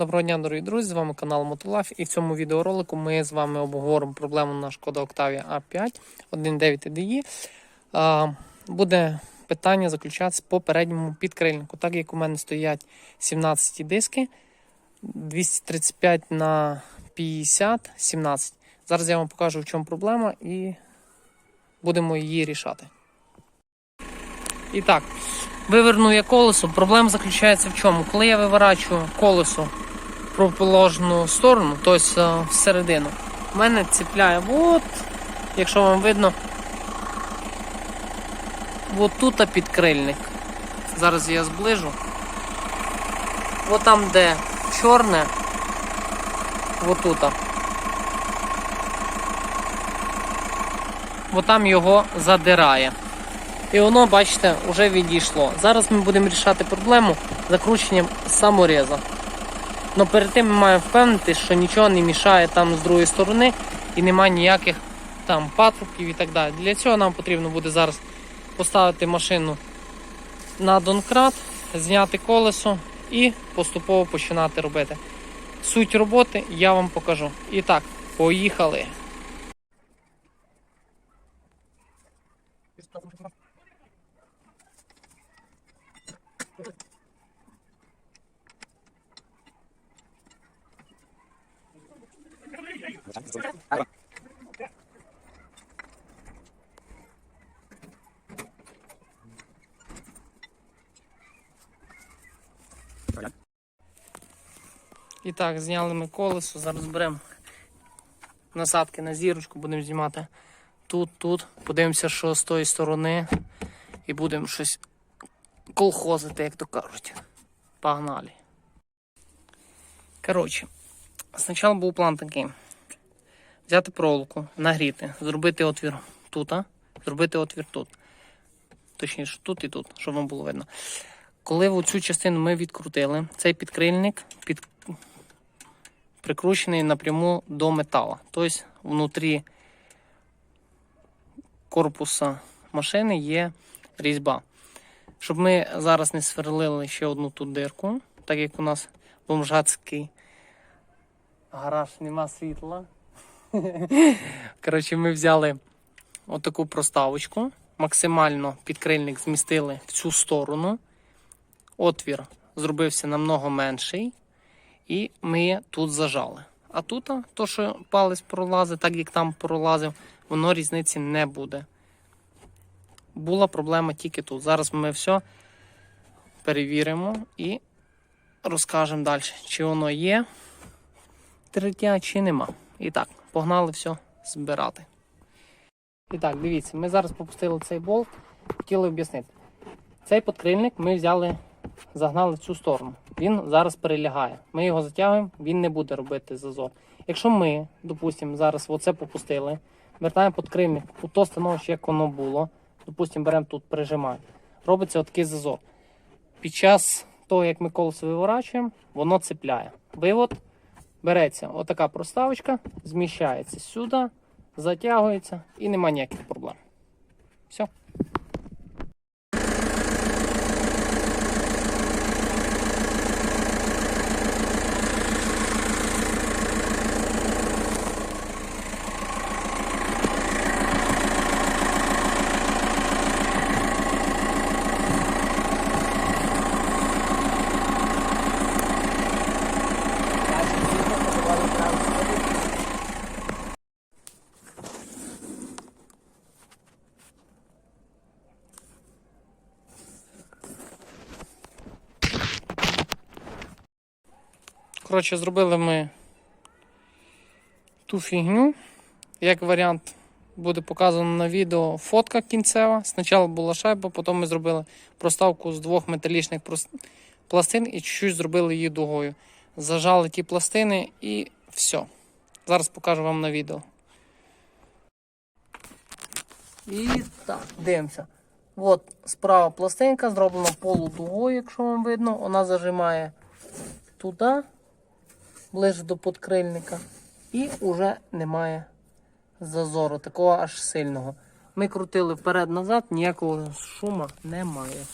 Доброго дня, дорогі друзі! З вами канал Мотолаф і в цьому відеоролику ми з вами обговоримо проблему на шкода Octavia A5 1.9 DI. Буде питання заключатися по передньому підкрильнику. Так як у мене стоять 17 диски 235 на 50 17. Зараз я вам покажу, в чому проблема, і будемо її рішати. І так, виверну я колесо. Проблема заключається в чому? Коли я виворачую колесо в сторону, тобто всередину, в мене ціпляє, от, якщо вам видно, от тут підкрильник. Зараз я зближу. От там, де чорне, от тут. От там його задирає. І воно, бачите, вже відійшло. Зараз ми будемо рішати проблему закрученням самореза. Но перед тим ми маємо впевнити, що нічого не мішає там з другої сторони і немає ніяких там патрубків і так далі. Для цього нам потрібно буде зараз поставити машину на донкрат, зняти колесо і поступово починати робити. Суть роботи я вам покажу. І так, поїхали! І так, зняли ми колесо, зараз беремо насадки на зірочку, будемо знімати тут, тут. Подивимося, що з тої сторони. І будемо щось колхозити, як то кажуть. Погнали. Коротше, спочатку був план такий: взяти проволоку, нагріти, зробити отвір тут, а? зробити отвір тут. Точніше, тут і тут, щоб вам було видно. Коли цю частину ми відкрутили, цей підкрильник під... прикручений напряму до метала. Тобто внутрі корпуса машини є різьба. Щоб ми зараз не сверлили ще одну тут дирку, так як у нас бомжацький гараж нема світла. Коротше, ми взяли отаку проставочку, максимально підкрильник змістили в цю сторону. Отвір зробився намного менший, і ми тут зажали. А тут, то, що палець пролазить, так як там пролазив, воно різниці не буде. Була проблема тільки тут. Зараз ми все перевіримо і розкажемо далі, чи воно є третя, чи нема. І так, погнали все збирати. І так, дивіться, ми зараз попустили цей болт, хотіли об'яснити. Цей подкрильник ми взяли, загнали в цю сторону. Він зараз перелягає. Ми його затягуємо, він не буде робити зазор. Якщо ми, допустимо, зараз оце попустили, вертаємо подкрильник у то становище, як воно було, допустимо, беремо тут, прижимаємо, робиться такий зазор. Під час того, як ми колесо виворачуємо, воно цепляє. Вивод береться отака проставочка, зміщається сюди, затягується і нема ніяких проблем. Все. Коротше, зробили ми ту фігню. Як варіант буде показано на відео фотка кінцева. Спочатку була шайба, потім ми зробили проставку з двох металічних пластин і чуть-чуть зробили її дугою. Зажали ті пластини і все. Зараз покажу вам на відео. І так, дивимося. От справа пластинка зроблена полудугою, якщо вам видно. Вона зажимає туди ближче до подкрильника. І вже немає зазору, такого аж сильного. Ми крутили вперед-назад, ніякого шуму немає.